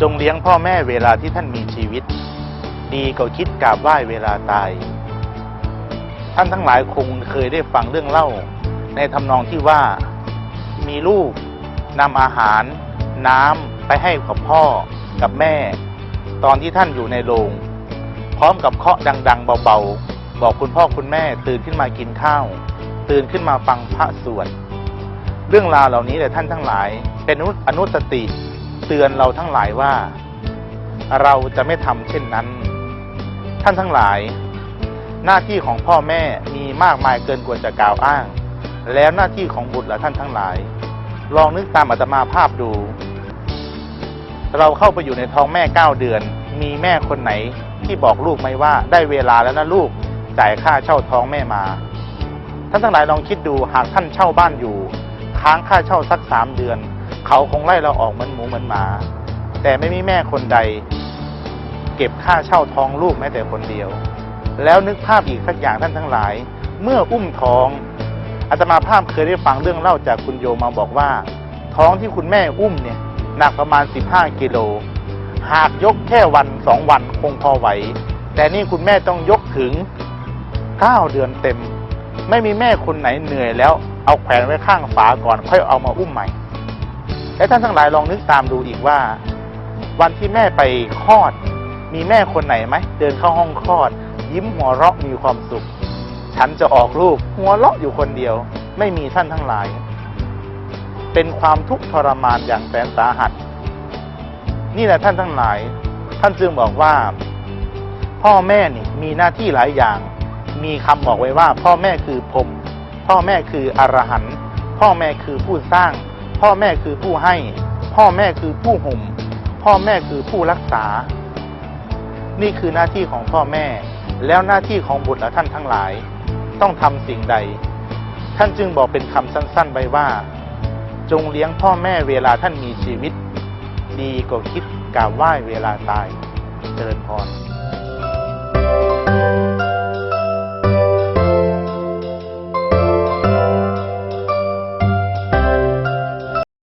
จงเลี้ยงพ่อแม่เวลาที่ท่านมีชีวิต ดีกว่าคิดกราบไหว้เวลาตาย ท่านทั้งหลายคงเคยได้ฟังเรื่องเล่า ในทำนองที่ว่ามีลูกนำอาหาร น้ำไปให้กับพ่อกับแม่ ตอนที่ท่านอยู่ในโรงพร้อมกับเคาะดัง ๆ เบาๆ บอกคุณพ่อคุณแม่ตื่นขึ้นมากินข้าว ตื่นขึ้นมาฟังพระสวดเรื่องราวเหล่านี้แต่ท่านทั้งหลาย เป็นอนุอนุสติ เตือนเราทั้งหลายว่า เราจะไม่ทำเช่นนั้น ท่านทั้งหลาย หน้าที่ของพ่อแม่มีมากมายเกินกว่าจะกล่าวอ้าง แล้วหน้าที่ของบุตรและท่านทั้งหลาย ลองนึกตามอาตมาภาพดู เราเข้าไปอยู่ในท้องแม่เก้าเดือน มีแม่คนไหนที่บอกลูกไหมว่า ได้เวลาแล้วนะลูกจ่ายค่าเช่าท้องแม่มา ท่านทั้งหลายลองคิดดูหากท่านเช่าบ้านอยู่ ค้างค่าเช่าสักสามเดือน เขาคงไล่เราออกเหมือนหมูเหมือนหมา แต่ไม่มีแม่คนใด เก็บค่าเช่าท้องลูกแม้แต่คนเดียว แล้วนึกภาพอีกสักอย่างท่านทั้งหลาย เมื่ออุ้มท้องอาตมาภาพเคยได้ฟังเรื่องเล่าจากคุณโยมมาบอกว่า ท้องที่คุณแม่อุ้มเนี่ยหนักประมาณ 15 กิโล หากยกแค่วันสองวันคงพอไหว แต่นี่คุณแม่ต้องยกถึง 9 เดือนเต็ม ไม่มีแม่คนไหนเหนื่อยแล้วเอาแขวนไว้ข้างฝาก่อนค่อยเอามาอุ้มใหม่ และท่านทั้งหลายลองนึกตามดูอีกว่า วันที่แม่ไปคลอด มีแม่คนไหนไหมเดินเข้าห้องคลอด ยิ้มหัวเราะมีความสุข ฉันจะออกลูกหัวเราะอยู่คนเดียว ไม่มีท่านทั้งหลาย เป็นความทุกข์ทรมานอย่างแสนสาหัส นี่แหละท่านทั้งหลาย ท่านจึงบอกว่า พ่อแม่นี่มีหน้าที่หลายอย่าง มีคำบอกไว้ว่า พ่อแม่คือพรมพ่อแม่คืออรหันต์พ่อแม่คือผู้สร้าง พ่อแม่คือผู้ให้ พ่อแม่คือผู้ห่ม พ่อแม่คือผู้รักษา นี่คือหน้าที่ของพ่อแม่ แล้วหน้าที่ของบุตรและท่านทั้งหลาย ต้องทำสิ่งใด ท่านจึงบอกเป็นคำสั้นๆไว้ว่า จงเลี้ยงพ่อแม่เวลาท่านมีชีวิต ดีกว่าคิดกราบไหว้เวลาตาย เจริญพร